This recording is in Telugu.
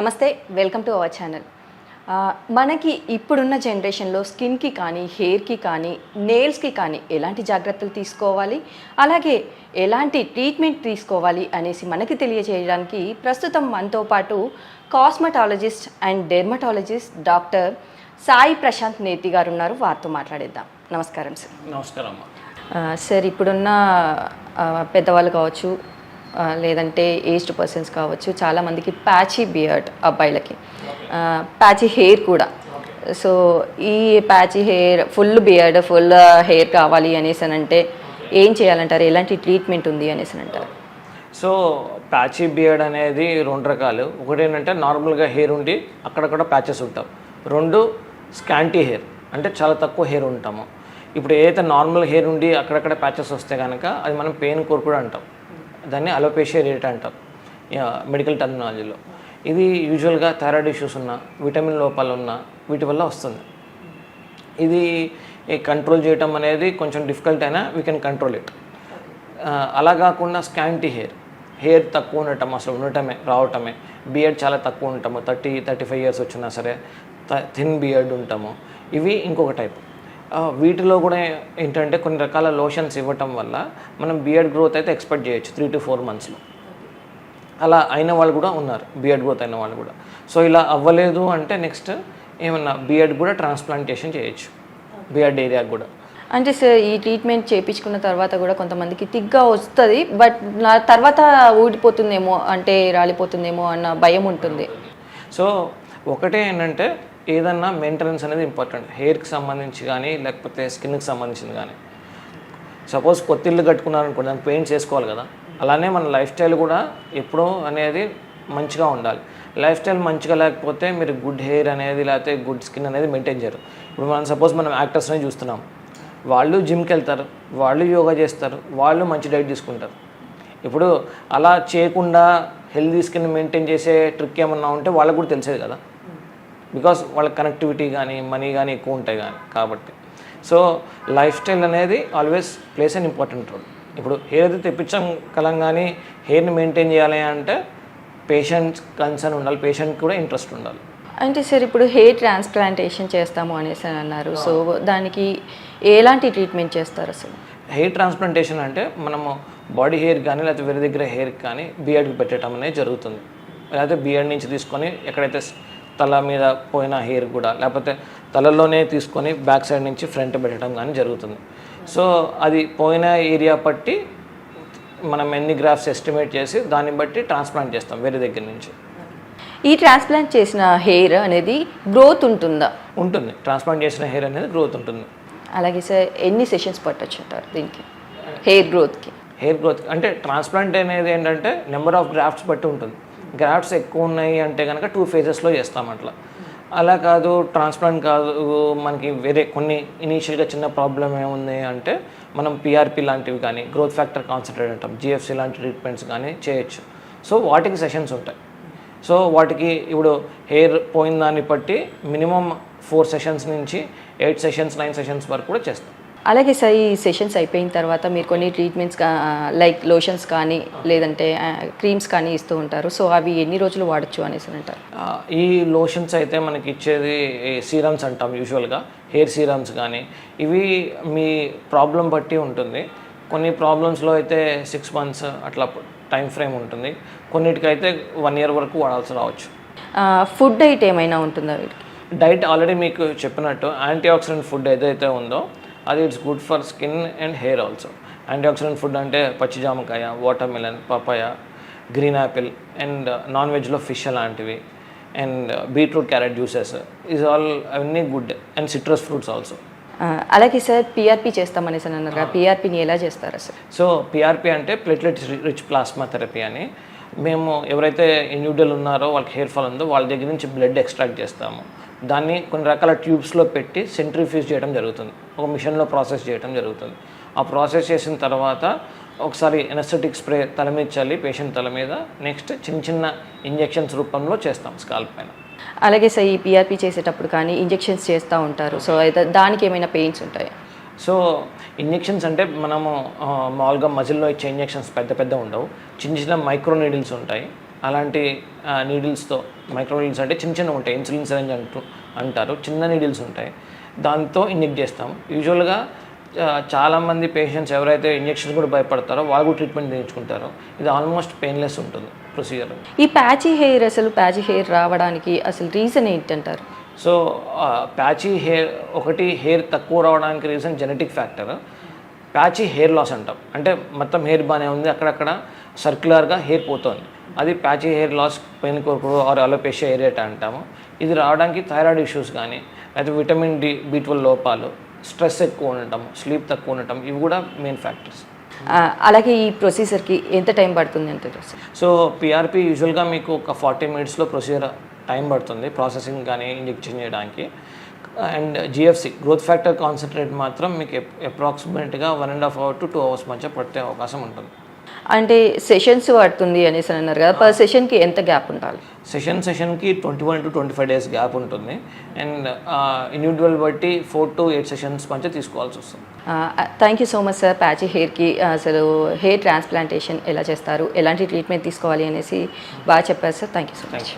నమస్తే వెల్కమ్ టు అవర్ ఛానల్. మనకి ఇప్పుడున్న జనరేషన్లో స్కిన్కి కానీ హెయిర్కి కానీ నెయిల్స్కి కానీ ఎలాంటి జాగ్రత్తలు తీసుకోవాలి? అలాగే ఎలాంటి ట్రీట్మెంట్ తీసుకోవాలి అనేసి మనకి తెలియజేయడానికి ప్రస్తుతం మనతో పాటు cosmetologist and dermatologist doctor Sai Prashanth Neti గారు ఉన్నారు. వారితో మాట్లాడేద్దాం. నమస్కారం సార్. నమస్కారం సార్ ఇప్పుడున్న పెద్దవాళ్ళు కావచ్చు లేదంటే ఏజ్డ్ పర్సన్స్ కావచ్చు చాలామందికి ప్యాచీ బియర్డ్ అబ్బాయిలకి. ప్యాచీ హెయిర్ కూడా. సో ఈ patchy hair full beard full hair కావాలి అనేసి అని అంటే ఏం చేయాలంటారు? ఎలాంటి ట్రీట్మెంట్ ఉంది అనేసి అంటారు సో ప్యాచీ బియర్డ్ అనేది రెండు రకాలు. ఒకటి ఏంటంటే నార్మల్గా హెయిర్ ఉండి అక్కడక్కడ ప్యాచెస్ ఉంటాం. రెండు స్కాంటీ హెయిర్. అంటే చాలా తక్కువ హెయిర్ ఉంటాము. ఇప్పుడు ఏదైతే నార్మల్ హెయిర్ ఉండి అక్కడక్కడ ప్యాచెస్ వస్తే కనుక అది మనం పెయిన్ కోర్ కూడా అంటాం. దాన్ని అలోపేషియా రేట్ అంటారు. మెడికల్ టర్మినాలజీలో ఇది యూజువల్గా థైరాయిడ్ ఇష్యూస్ ఉన్న విటమిన్ లోపాలు ఉన్న వీటి వల్ల వస్తుంది. ఇది కంట్రోల్ చేయటం అనేది కొంచెం డిఫికల్ట్ అయినా వీ కెన్ కంట్రోల్ ఇట్ అలా కాకుండా స్కాంటీ హెయిర్ హెయిర్ తక్కువ ఉండటం అసలు ఉండటమే రావటమే. బియర్డ్ చాలా తక్కువ ఉంటాము థర్టీ థర్టీ ఫైవ్ ఇయర్స్ వచ్చినా సరే థిన్ బియర్డ్ ఉంటాము. ఇవి ఇంకొక టైప్ వీటిలో కూడా ఏంటంటే కొన్ని రకాల లోషన్స్ ఇవ్వటం వల్ల మనం బియర్డ్ గ్రోత్ అయితే ఎక్స్పెక్ట్ చేయొచ్చు త్రీ టు ఫోర్ మంత్స్లో అలా అయిన వాళ్ళు కూడా ఉన్నారు బియర్డ్ గ్రోత్ అయిన వాళ్ళు కూడా. సో ఇలా అవ్వలేదు అంటే నెక్స్ట్ ఏమన్నా బియర్డ్ కూడా ట్రాన్స్ప్లాంటేషన్ చేయొచ్చు బియర్డ్ ఏరియా కూడా. అంటే సార్ ఈ ట్రీట్మెంట్ చేయించుకున్న తర్వాత కూడా కొంతమందికి తిగ్గా వస్తుంది బట్ నా తర్వాత ఊడిపోతుందేమో అంటే రాలిపోతుందేమో అన్న భయం ఉంటుంది. సో ఒకటే ఏంటంటే ఏదన్నా మెయింటెనెన్స్ అనేది ఇంపార్టెంట్ హెయిర్కి సంబంధించి కానీ లేకపోతే స్కిన్కి సంబంధించింది కానీ సపోజ్ కొత్త ఇల్లు కట్టుకున్నారనుకోండి దానికి పెయింట్ చేసుకోవాలి కదా. అలానే మన లైఫ్ స్టైల్ కూడా ఎప్పుడూ అనేది మంచిగా ఉండాలి. లైఫ్ స్టైల్ మంచిగా లేకపోతే మీరు గుడ్ హెయిర్ అనేది లేకపోతే గుడ్ స్కిన్ అనేది మెయింటైన్ చేయరు. ఇప్పుడు మనం సపోజ్ మనం యాక్టర్స్ని చూస్తున్నాం. వాళ్ళు జిమ్కి వెళ్తారు వాళ్ళు యోగా చేస్తారు వాళ్ళు మంచి డైట్ తీసుకుంటారు. ఇప్పుడు అలా చేయకుండా హెల్దీ స్కిన్ మెయింటైన్ చేసే ట్రిక్ ఏమన్నా ఉంటే వాళ్ళకు కూడా తెలిసేది కదా. బికాస్ వాళ్ళ కనెక్టివిటీ కానీ మనీ కానీ ఎక్కువ ఉంటాయి కానీ కాబట్టి. సో లైఫ్ స్టైల్ అనేది always plays an important role ఇప్పుడు హెయిర్ అయితే తెప్పించాం కలం కానీ హెయిర్ని మెయింటైన్ చేయాలి అంటే పేషెంట్ కన్సర్న్ ఉండాలి పేషెంట్ కూడా ఇంట్రెస్ట్ ఉండాలి. అంటే సార్ ఇప్పుడు హెయిర్ ట్రాన్స్ప్లాంటేషన్ చేస్తాము అనేసి అని అన్నారు. సో దానికి ఎలాంటి ట్రీట్మెంట్ చేస్తారు అసలు? హెయిర్ ట్రాన్స్ప్లాంటేషన్ అంటే మనము బాడీ హెయిర్ కానీ లేకపోతే వేరే దగ్గర హెయిర్ కానీ బియర్డ్కి పెట్టడం అనేది జరుగుతుంది. లేకపోతే బియర్డ్ నుంచి తీసుకొని ఎక్కడైతే తల మీద పోయిన హెయిర్ కూడా లేకపోతే తలలోనే తీసుకొని బ్యాక్ సైడ్ నుంచి ఫ్రంట్ పెట్టడం కానీ జరుగుతుంది. సో అది పోయిన ఏరియా బట్టి మనం ఎన్ని గ్రాఫ్స్ ఎస్టిమేట్ చేసి దాన్ని బట్టి ట్రాన్స్ప్లాంట్ చేస్తాం వేరే దగ్గర నుంచి. ఈ ట్రాన్స్ప్లాంట్ చేసిన హెయిర్ అనేది గ్రోత్ ఉంటుందా? ఉంటుంది. ట్రాన్స్ప్లాంట్ చేసిన హెయిర్ అనేది గ్రోత్ ఉంటుంది. అలాగే సార్ ఎన్ని సెషన్స్ పట్టొచ్చు అంటారు దీనికి? హెయిర్ గ్రోత్కి. హెయిర్ గ్రోత్ అంటే ట్రాన్స్ప్లాంట్ అనేది ఏంటంటే నెంబర్ ఆఫ్ గ్రాఫ్ట్స్ బట్టి ఉంటుంది. గ్రాఫ్ట్స్ ఎక్కువ ఉన్నాయి అంటే కనుక టూ ఫేజెస్లో చేస్తాం అట్లా. అలా కాదు ట్రాన్స్ప్లాంట్ కాదు మనకి వేరే కొన్ని ఇనీషియల్గా చిన్న ప్రాబ్లం ఏముంది అంటే మనం పిఆర్పి లాంటివి కానీ గ్రోత్ ఫ్యాక్టర్ కాన్సన్ట్రేట్ అంటాం జిఎఫ్సి లాంటి ట్రీట్మెంట్స్ కానీ చేయొచ్చు. సో వాటికి సెషన్స్ ఉంటాయి. సో వాటికి ఇప్పుడు హెయిర్ పోయిన దాన్ని బట్టి మినిమం ఫోర్ సెషన్స్ నుంచి ఎయిట్ సెషన్స్ నైన్ సెషన్స్ వరకు కూడా చేస్తాం. అలాగే సార్ ఈ సెషన్స్ అయిపోయిన తర్వాత మీరు కొన్ని ట్రీట్మెంట్స్ లైక్ లోషన్స్ కానీ లేదంటే క్రీమ్స్ కానీ ఇస్తూ ఉంటారు. సో అవి ఎన్ని రోజులు వాడచ్చు అనేసి అని అంటారు? ఈ లోషన్స్ అయితే మనకి ఇచ్చేది సీరమ్స్ అంటాం యూజువల్గా హెయిర్ సీరమ్స్ కానీ. ఇవి మీ ప్రాబ్లం బట్టి ఉంటుంది. కొన్ని ప్రాబ్లమ్స్లో అయితే సిక్స్ మంత్స్ అట్లా టైం ఫ్రేమ్ ఉంటుంది. కొన్నిటికైతే వన్ ఇయర్ వరకు వాడాల్సి రావచ్చు. ఫుడ్ డైట్ ఏమైనా ఉంటుందా వీటికి? డైట్ ఆల్రెడీ మీకు చెప్పినట్టు యాంటీ ఆక్సిడెంట్ ఫుడ్ ఏదైతే ఉందో అది it's good for skin and hair also. Antioxidant food అంటే పచ్చి జామకాయ watermelon papaya green apple and non వెజ్లో ఫిష్ అలాంటివి and beetroot carrot juices is all అవన్నీ good and citrus fruits also అలాగే సార్ పిఆర్పి చేస్తామనేసి అని అన్నారు కదా పిఆర్పిని ఎలా చేస్తారు అసలు సో పిఆర్పి అంటే ప్లేట్లెట్ రిచ్ ప్లాస్మా థెరపీ అని. మేము ఎవరైతే ఇండివిజువల్ ఉన్నారో వాళ్ళకి హెయిర్ ఫాల్ ఉందో వాళ్ళ దగ్గర నుంచి బ్లడ్ ఎక్స్ట్రాక్ట్ చేస్తాము. దాన్ని కొన్ని రకాల ట్యూబ్స్లో పెట్టి సెంట్రిఫ్యూజ్ చేయడం జరుగుతుంది. ఒక మిషన్లో ప్రాసెస్ చేయడం జరుగుతుంది. ఆ ప్రాసెస్ చేసిన తర్వాత ఒకసారి ఎనస్థెటిక్ స్ప్రే తల మీద చల్లి పేషెంట్ తల మీద నెక్స్ట్ చిన్న చిన్న ఇంజెక్షన్స్ రూపంలో చేస్తాం స్కాల్ప్ పైన. అలాగే సార్ ఈ పిఆర్పి చేసేటప్పుడు కానీ ఇంజెక్షన్స్ చేస్తూ ఉంటారు. సో అయితే దానికి ఏమైనా పెయిన్స్ ఉంటాయి? సో ఇంజెక్షన్స్ అంటే మనము మామూలుగా మజిల్లో ఇచ్చే ఇంజెక్షన్స్ పెద్ద పెద్ద ఉండవు. చిన్న చిన్న మైక్రో నీడిల్స్ ఉంటాయి. అలాంటి నీడిల్స్తో మైక్రో నీడిల్స్ అంటే చిన్న చిన్న ఉంటాయి ఇన్సులిన్ సిరంజ్ అంటూ అంటారు చిన్న నీడిల్స్ ఉంటాయి. దాంతో ఇంజెక్ట్ చేస్తాం. యూజువల్గా చాలామంది పేషెంట్స్ ఎవరైతే ఇంజెక్షన్ కూడా భయపడతారో వాళ్ళు కూడా ట్రీట్మెంట్ చేయించుకుంటారో. ఇది ఆల్మోస్ట్ పెయిన్లెస్ ఉంటుంది ప్రొసీజర్. ఈ ప్యాచీ హెయిర్ అసలు ప్యాచీ హెయిర్ రావడానికి అసలు రీజన్ ఏంటంటారు? సో ప్యాచీ హెయిర్ ఒకటి హెయిర్ తక్కువ రావడానికి reason genetic factor. Patchy hair loss అంటాం. అంటే మొత్తం హెయిర్ బాగానే ఉంది అక్కడక్కడ సర్క్యులర్గా హెయిర్ పోతుంది. అది ప్యాచీ హెయిర్ లాస్ పెయిన్ కోరుకుడు ఆర్ అలోపేషియా ఏరియాట్ అంటాము. ఇది రావడానికి థైరాయిడ్ ఇష్యూస్ కానీ అయితే విటమిన్ డి బి లోపాలు స్ట్రెస్ ఎక్కువ ఉండటం స్లీప్ తక్కువ ఉండటం ఇవి కూడా మెయిన్ ఫ్యాక్టర్స్ అలాగే ఈ ప్రొసీజర్కి ఎంత టైం పడుతుంది అసలు సో పిఆర్పి యూజువల్గా మీకు ఒక ఫార్టీ మినిట్స్లో ప్రొసీజర్ టైం పడుతుంది ప్రాసెసింగ్ కానీ ఇంజెక్షన్ చేయడానికి. And GFC growth factor concentrate మాత్రం మీకు అప్రాక్సిమేట్గా one and half hour to two hours మధ్య పట్టే అవకాశం ఉంటుంది. అంటే సెషన్స్ పడుతుంది అనేసి అని అన్నారు కదా పర్ సెషన్కి ఎంత గ్యాప్ ఉండాలి? Session సెషన్కి twenty one to twenty five days gap ఉంటుంది అండ్ ఇండివిజువల్ బట్టి ఫోర్ టు ఎయిట్ సెషన్స్ మధ్య తీసుకోవాల్సి వస్తుంది. Thank you so much sir patchy హెయిర్కి అసలు హెయిర్ ట్రాన్స్ప్లాంటేషన్ ఎలా చేస్తారు? ఎలాంటి ట్రీట్మెంట్ తీసుకోవాలి అనేసి బాగా చెప్పారు sir thank you so much